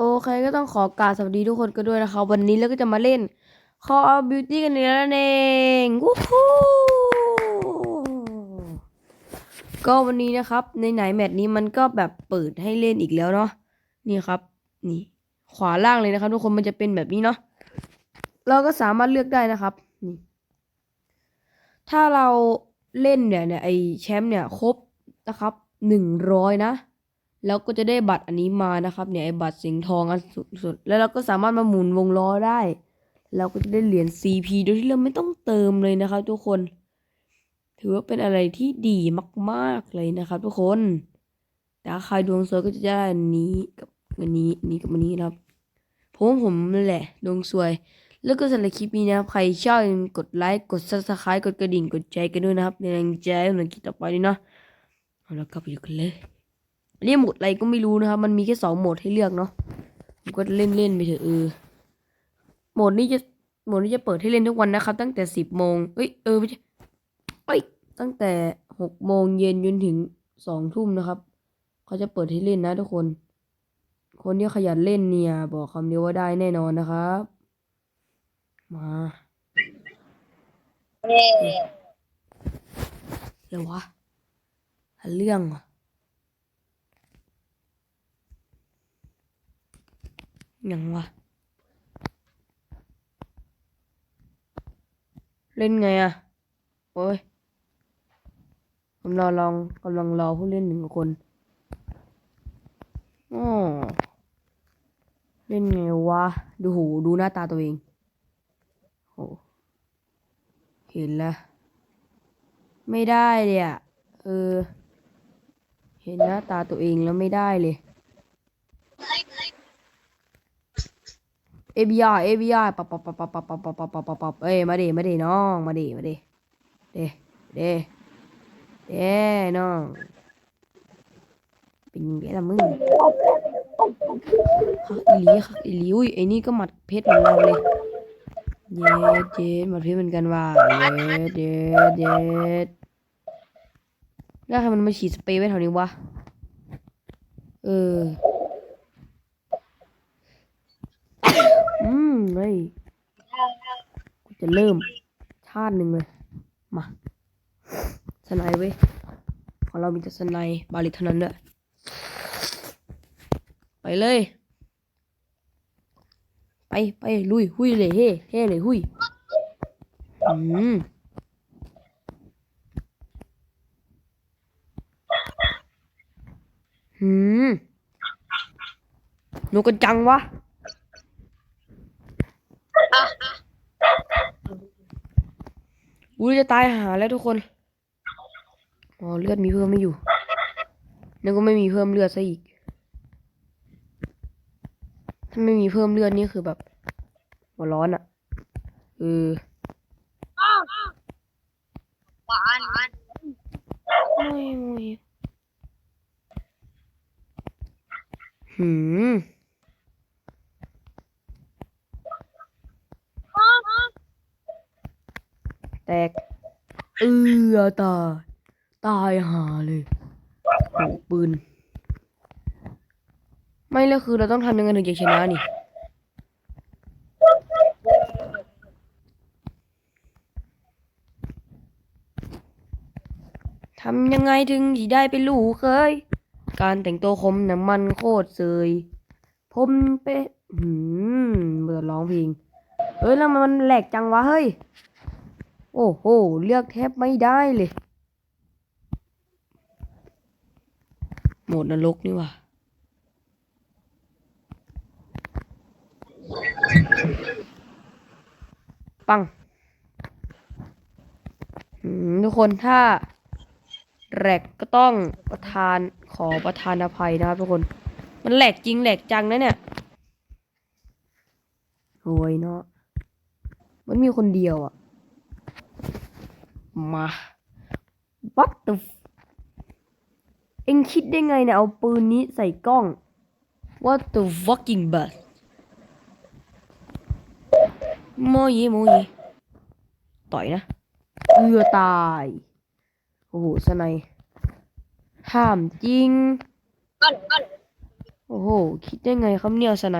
โอเคก็ต้องขอกราบสวัสดีทุกคนกันด้วยนะครับ วันนี้เราก็จะมาเล่น Call of Duty กันอีกแล้วนั่นเองวู้ฮู้ก็วันนี้นะครับ ในไหนแมตช์นี้มันก็แบบเปิดให้เล่นอีกแล้วเนาะนี่ครับ นี่ ขวาล่างเลยนะครับ ทุกคนมันจะเป็นแบบนี้เนาะเราก็สามารถเลือกได้นะครับนี่ถ้าเราเล่นเนี่ยเนี่ยไอแชมป์เนี่ยครบนะครับหนึ่งร้อยนะ แล้วก็จะได้บัตรอันนี้มานะครับ เนี่ยไอ้บัตรสิงห์ทองอันสุดๆแล้วเราก็สามารถมาหมุนวงล้อได้ เราก็จะได้เหรียญ CP โดยที่เราไม่ต้องเติมเลยนะครับ ทุกคน ถือว่าเป็นอะไรที่ดีมากๆเลยนะครับ ทุกคนแต่ใครดวงสวยก็จะได้อันนี้กับอันนี้อันนี้กับอันนี้นะครับผมผมนั่นแหละดวงสวย แล้วก็สำหรับคลิปนี้นะครับ ใครชอบกดไลค์กด subscribe กดกระดิ่งกดแชร์กันด้วยนะครับเป็นกำลังใจให้ผมในคลิปต่อไปด้วยเนาะเอาแล้วกลับไปดูกันเลย อันนี้โหมดอะไรก็ไม่รู้นะครับ มันมีแค่สองโหมดให้เลือกเนาะผมก็เล่นเล่นๆไปเถอะเออโหมดนี้จะโหมดนี้จะเปิดให้เล่นทุกวันนะครับ ตั้งแต่สิบโมงเอ้ยเออไม่ใช่เอ้ยตั้งแต่หกโมงเย็นจนถึงสองทุ่มนะครับเขาจะเปิดให้เล่นนะทุกคน คนที่ขยันเล่นเนี่ย บอกคำเดียวว่าได้แน่นอนนะครับ มาเย้เดี๋ยววะหาเรื่องเหรอ ยังวะ เล่นไงอะโอ้ยผมรอลองกำลังรอผู้เล่นหนึ่งคนโอ๋อเล่นไงวะ ดูหูดูหน้าตาตัวเองโหเห็นล้วไม่ได้เลยอะเออ เห็นหน้าตาตัวเองแล้วไม่ได้เลย ABI ABI ปับปับปับปับปับปับปับปับปับปับปับเอ้ยมาดิมาดิน้องมาดิมาดิเดเดเดน้องเป็นยังไงล่ะมึงคักอีหลีคักอีหลีอุ้ยไอ้นี่ก็หมัดเพชรเหมือนเราเลยเย็ดเย็ดหมัดเพชรเหมือนกันว่ะเย็ดเย็ดเย็ดแล้วใครมันมาฉีดสเปรย์ไว้แถวนี้วะเออ อืม เฮ้ยกูจะเริ่มชาติหนึ่งเลย มาสไนเว้ยของเรามีแต่สไนบาลิเท่านั้นด้วยไปเลย ไปไปลุยหุยเลยเฮ่เฮ่เลยหุยอืมหืมหนูกันจังวะ อุ้ยจะตายหาแล้วทุกคน อ๋อเลือดมีเพิ่มไม่อยู่นึกว่าไม่มีเพิ่มเลือดซะอีก ถ้าไม่มีเพิ่มเลือดนี่คือแบบหัวร้อนอะ่ะเออหวานโอ้ยโอ้ยหืม แตก เอือตายตายหาเลยโหปืน ไม่แล้วคือเราต้องทำยังไงถึงจะชนะนี่ทำยังไงถึงที่ได้เป็นลูกเคย การแต่งตัวคมน้ำมันโคตรเสยผมเป๊ะหืมเบื่อร้องเพลง เอ้ยแล้วมันแหลกจังวะเฮ้ย โอ้โห เลือกแทบไม่ได้เลย โหมดนรกนี่ว่ะปังทุกคนถ้าแหลกก็ต้องประทานขอประทานอภัยนะครับทุกคน มันแหลกจริงแหลกจังนะเนี่ยโวยเนาะ มันมีคนเดียวอะมา What the f- เอ็งคิดได้ไงเนี่ยเอาปืนนี้ใส่กล้อง What the fucking butt โมยีโมยีต่อยนะเอือตาย โอ้โหสไนห้ามจริงก้อนก้อนโอ้โห คิดได้ไงครับเนี่ยสไน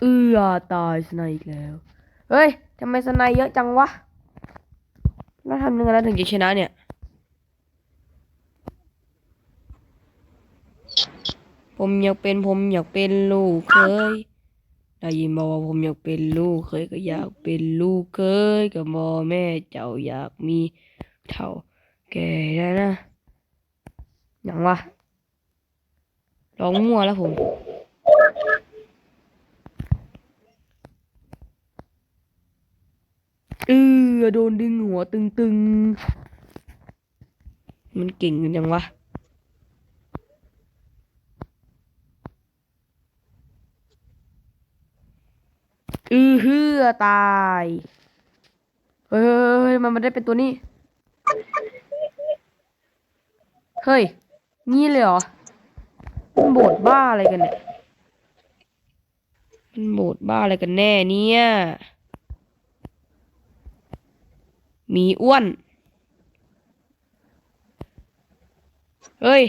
เอือตายสไนอีกแล้ว เฮ้ยทำไมสไนเยอะจังวะแล้วทำยังไงแล้วถึงจะชนะเนี่ย ผมอยากเป็นผมอยากเป็นลูกเคยได้ยินบอกว่าผมอยากเป็นลูกเคยก็อยากเป็นลูกเคยกับมอแม่เจ้าอยากมีเท่าแก่ได้นะอย่างวะร้องมั่วแล้วผม เออโดนดึงหัวตึงๆ มันเก่งกันจังวะอือฮือตายเฮ้ยมันมันได้เป็นตัวนี้ เฮ้ยงี้เลยเหรอมันโบดบ้าอะไรกันเนี่ยมันโบดบ้าอะไรกันแน่เนี่ย มีอ้วน เฮ้ย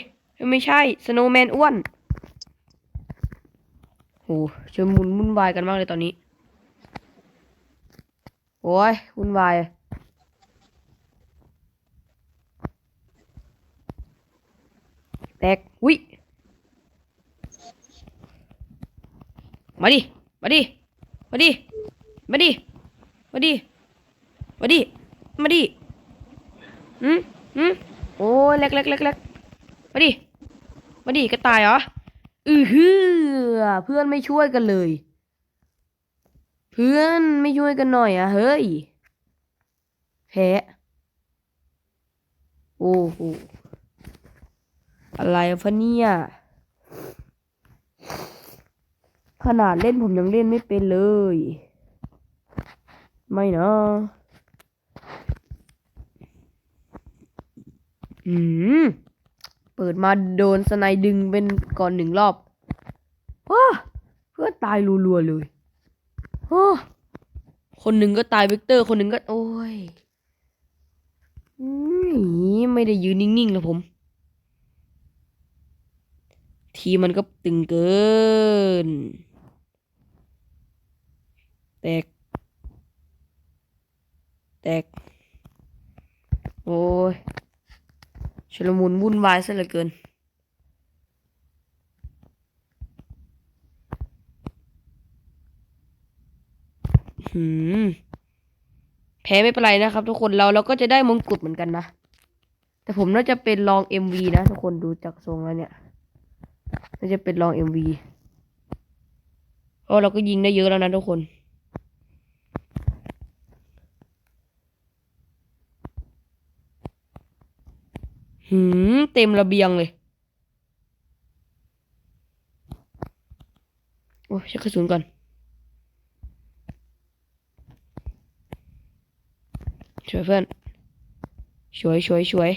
ไม่ใช่สโนว์แมนอ้วนโหชนมุนวุ่นวายกันมากเลยตอนนี้ โอ้ยวุ่นวายแตกวิมาดิ มาดิ มาดิ มาดิ มาดิ มาดิ มาดิอืมอืมโอ้เล็กเล็กเล็กเล็กมาดิ มาดิกระต่ายเหรอ อือฮือเพื่อนไม่ช่วยกันเลย เพื่อนไม่ช่วยกันหน่อยอะเฮ้ย แพ้โอ้โห อะไรฟะเนี่ย ขนาดเล่นผมยังเล่นไม่เป็นเลย ไม่นะ อืม เปิดมาโดนสไนด์ดึงเป็นก่อนหนึ่งรอบว้าเพื่อนตายรัวๆเลยโอ้คนหนึ่งก็ตายเวกเตอร์ คนหนึ่งก็ โอ้ยอืมไม่ได้ยืนนิ่งๆแล้วผม ทีมันก็ตึงเกิน แตก แตก โอ้ย ชุลมุนวุ่นวายซะเหลือเกิน หืม แพ้ไม่เป็นไรนะครับทุกคนเราเราก็จะได้มงกุฎเหมือนกันนะ แต่ผมน่าจะเป็นรอง MV นะทุกคนดูจากทรงแล้วเนี่ย น่าจะเป็นรอง MV เพราะเราก็ยิงได้เยอะแล้วนะทุกคน หืมเต็มระเบียงเลย โอ้ยเช็คกระสุนก่อนช่วยเพื่อนช่วยช่วยช่วย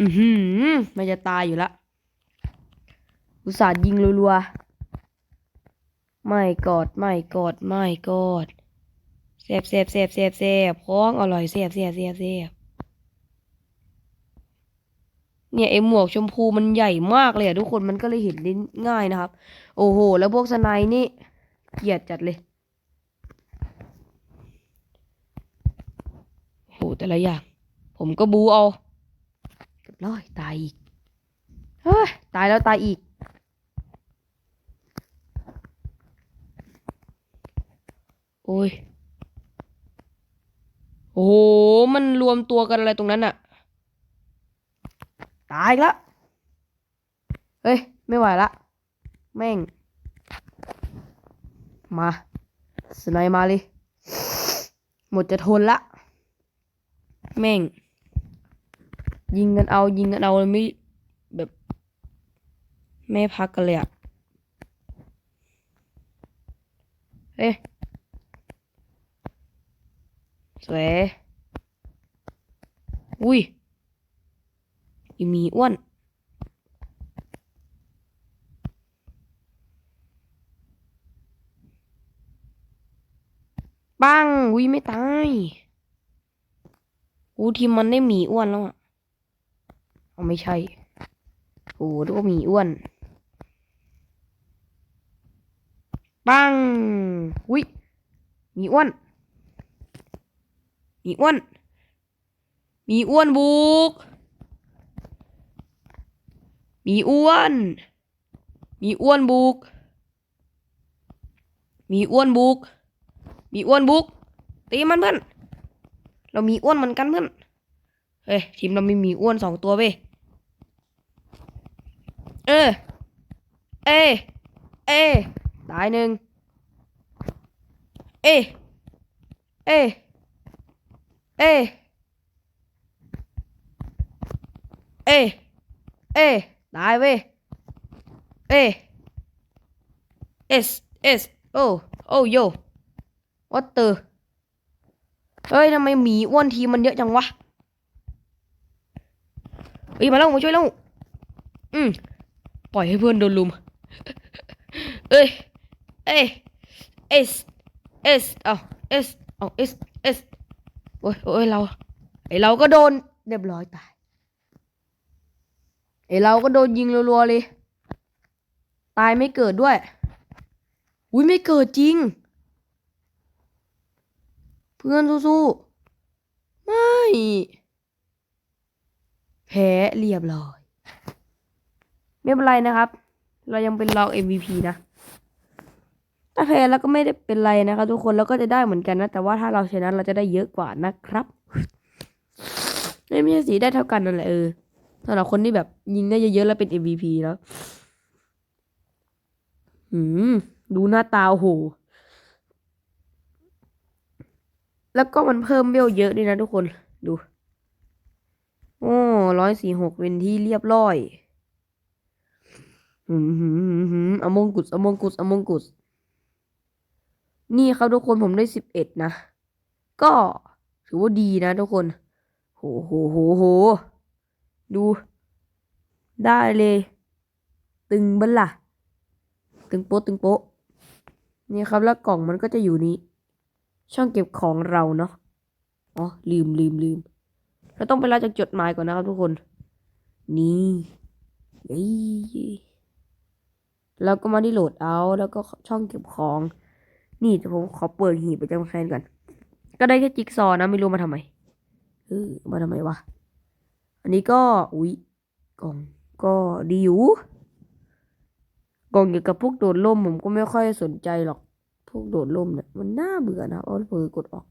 อือหือมันจะตายอยู่ละอุตส่าห์ยิงรัวๆ ไม่กอดไม่กอดไม่กอดแซบแซบแซบแซบแซบของอร่อยแซบแซบแซบแซบ เนี่ยไอหมวกชมพูมันใหญ่มากเลยอะทุกคนมันก็เลยเห็นได้ง่ายนะครับ โอ้โห แล้วพวกสไนด์นี่เกลียดจัดเลยโหแต่ละอย่าง ผมก็บูเอาเรียบร้อยตายอีกเฮ้ยตายแล้วตายอีก โอ้ยโอ้โห มันรวมตัวกันอะไรตรงนั้นอะ ตายล้วเฮ้ย ไม่ไหวละ แม่ง มาสไนมาเลย หมดจะทนละ แม่ง ยิงกันเอา ยิงกันเอาเลยไม่ แบบ ไม่พักกันเลยอะเฮ้ยสวย อุ้ย อีมีอ้วนปังอุ้ยไม่ตายโอู้ทีมมันได้หมีอ้วนแล้วอะเอาไม่ใช่โอ้ดูว่าหมีอ้วนปังอุ้ยหมีอ้วนหมีอ้วนหมีอ้วนบุก มีอ้วน มีอ้วนบุก มีอ้วนบุก มีอ้วนบุก ตีมันเพื่อน เรามีอ้วนเหมือนกันเพื่อน เฮ้ยทีมเราไมีหมีอ้วนสองตัวเว้ย เออ เอ เอ ตายหนึ่ง เอ เอ เอ เอ เอ ตายเว้ย เอเอสเอสโอ้โอ้โย what the เฮ้ยทำไมหมีอ้วนทีมมันเยอะจังวะเฮ้ยมาแล้วมาช่วยแล้วอืมปล่อยให้เพื่อนโดนลุม เอ้ย เอ้ยเอสเอสเอาเอสเอาเอสเอสโอ้ยโอ้ยเราไอเราก็โดนเรียบร้อยตาย ไอเราก็โดนยิงรัวๆเลย ตายไม่เกิดด้วย อุ้ยไม่เกิดจริง เพื่อนสู้ๆ ไม่ แพ้เรียบร้อย ไม่เป็นไรนะครับ เรายังเป็นรอง MVP นะ ถ้าแพ้แล้วก็ไม่ได้เป็นไรนะครับทุกคนเราก็จะได้เหมือนกันนะ แต่ว่าถ้าเราชนะเราจะได้เยอะกว่านะครับไม่ใช่สีได้เท่ากันนั่นแหละเออ สำหรับคนที่แบบยิงได้เยอะๆแล้วเป็น MVP แล้ว หืม ดูหน้าตาโห แล้วก็มันเพิ่มเวลเยอะด้วยนะทุกคน ดู โอ้ร้อยสี่หกเป็นที่เรียบร้อยหืมหืมหืมหืมอมงกุสอมงกุสอมงกุส นี่ครับทุกคนผมได้สิบเอ็ดนะ ก็ถือว่าดีนะทุกคน โหโหโหโห ดู ได้เลย ตึงบันล่ะ ตึงโป๊ะตึงโป๊ะนี่ครับแล้วกล่องมันก็จะอยู่นี้ ช่องเก็บของเราเนาะอ๋อลืมลืมลืมเราต้องไปรับจากจดหมายก่อนนะครับทุกคน นี่เอ้ยแล้วก็มาที่โหลดเอา แล้วก็ช่องเก็บของ นี่แต่ผมขอเปิดหีบประจำแคนก่อน ก็ได้แค่จิ๊กซอว์นะ ไม่รู้มาทำไมเออมาทำไมวะ อันนี้ก็ อุ๊ยกล่องก็ดีอยู่กล่องเกี่ยวกับพวกโดดร่มผมก็ไม่ค่อยสนใจหรอก พวกโดดร่มเนี่ยมันน่าเบื่อนะเอาเปิดกดออก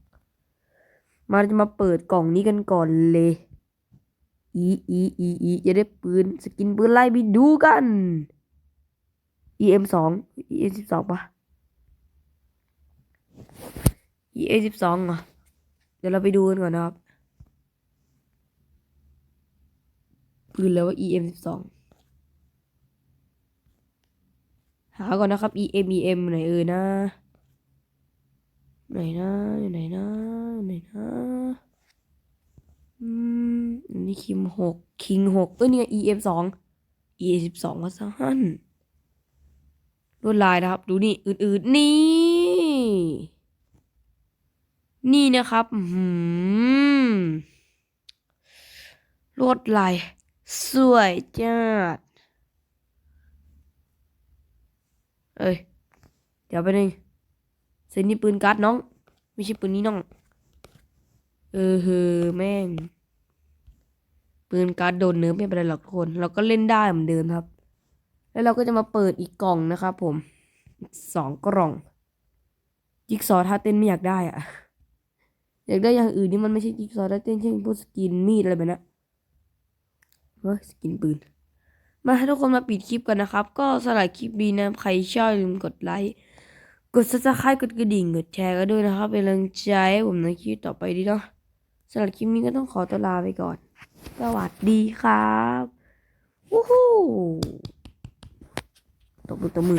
มาจะมาเปิดกล่องนี้กันก่อนเลยอีอีอีอีจะได้ปืนสกินปืนไล่ไปดูกัน EM สอง EM สิบสองปะ EM สิบสองเหรอเดี๋ยวเราไปดูกันก่อนนะครับ ปืนแล้วว่า EM สิบสองหาก่อนนะครับ EM EM ไหนเอ่ยนะไหนนะอยู่ไหนนะอยู่ไหนนะอืมนี่คิมหกคิงหกเอ้ยนี่ไง EM สอง EM สิบสองว่าสั้นลวดลายนะครับ ดูนี่อื่นๆนี่ นี่นะครับหืมลวดลาย สวยจัดเอ้ย เดี๋ยวไปหนึ่งเซนนี่ปืนการ์ดน้อง ไม่ใช่ปืนนี้น้อง เออเฮอแม่ง ปืนการ์ดโดนเนื้อไม่เป็นไรหรอกทุกคน เราก็เล่นได้เหมือนเดิมครับ แล้วเราก็จะมาเปิดอีกกล่องนะครับผม สองกล่อง จิ๊กซอว์ท่าเต้นไม่อยากได้อะอยากได้อย่างอื่นที่มันไม่ใช่จิ๊กซอว์ท่าเต้นเช่นพวกสกินมีดอะไรแบบนั้น ว่าสกินปืน มาให้ทุกคนมาปิดคลิปกันนะครับ ก็สลับคลิปดีนะ ใครชอบอย่าลืมกดไลค์ กดซับสไครต์กดกระดิ่ง กดแชร์กันด้วยนะครับ เป็นกำลังใจให้ผมในคลิปต่อไปดีเนาะสลับคลิปนี้ก็ต้องขอตัวลาไปก่อน สวัสดีครับ วู้ฮู้ตบมือตบมือ